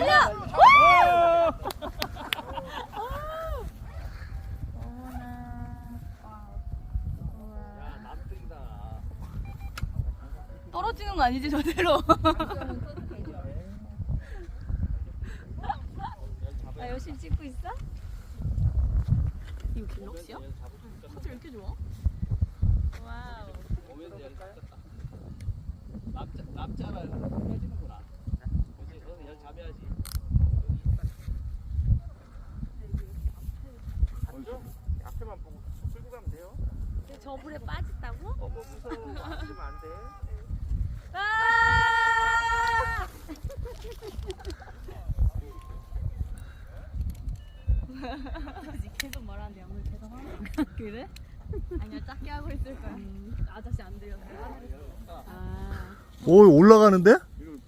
달려! 떨어지는 거 아니지 저대로? 나 열심히 찍고 있어? 이거 갤럭시야? 사진 왜 이렇게 좋아? 와우. 남자 남자라 해지는구나. 그렇지, 너는 열 잡아야지. 앞에만 보고 끌고 가면 돼요. 저 불에 빠졌다고? 어머 무서워. 앉으면 안 돼. 아! 아직 계속 말하는데 오늘 계속 하나? 그래? 아니야 작게 하고 있을 거야. 아저씨 안 들렸어. 아. 오 올라가는데?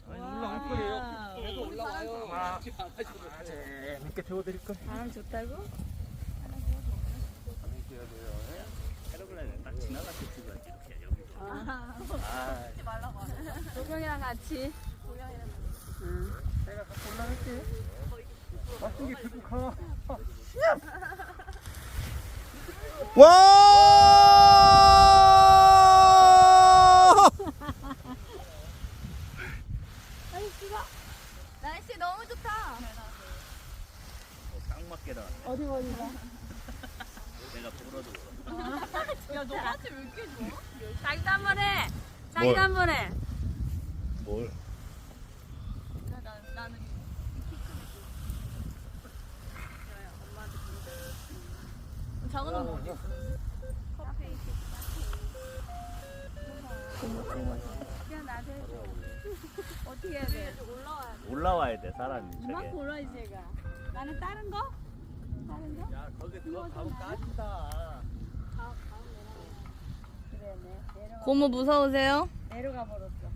올라갈 거예요. 계속 올라와요. 아. 네, 밑에 태워드릴 걸. 바람 좋다고? 패러글라이더 딱 지나갈 때 찍어야지 이렇게 여기서. 아. 아, 도경이랑 같이. 내가 갖고 올라갈게. 맞게 들고 가. 와! 날씨 너무 좋다. 딱 맞게 나. 어디 어디가? 내가 보러도. 야너 화질 왜 이렇게 좋아? 자기도 한 번 해. 뭘? 자기도 한번 해. 뭘? 나, 나는 작은 건 어디 있어? 커피 그냥 나도 해줘 어떻게 해야 돼? 올라와야 돼 올라와야 돼 사람이. 이만큼 올라야지 얘가 나는 다른 거? 다른 거? 야 거기 들어 가면 까진다. 그래 네 내려가 고모 무서우세요? 내려가 버렸어